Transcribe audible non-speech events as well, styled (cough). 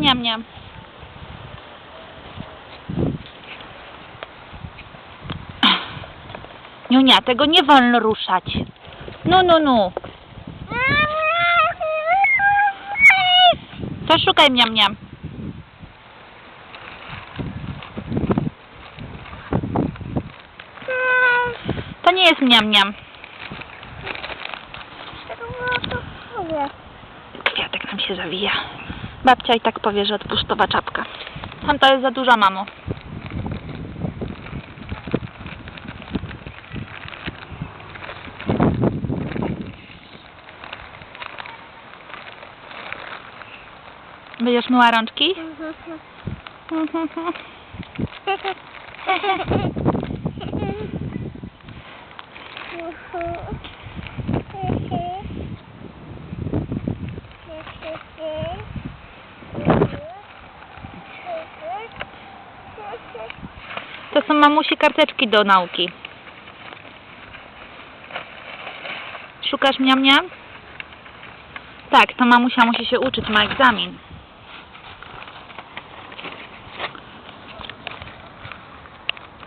miam, miam. Niunia, tego nie wolno ruszać. No, no, no. To szukaj miam, miam. To nie jest miam, miam. Kwiatek nam się zawija. Babcia i tak powie, że odpuszczowa czapka. Tamta jest za duża, mamo. Będziesz myła rączki? (laughs) (laughs) To są mamusi karteczki do nauki. Szukasz miam miam? Tak, to mamusia musi się uczyć, ma egzamin.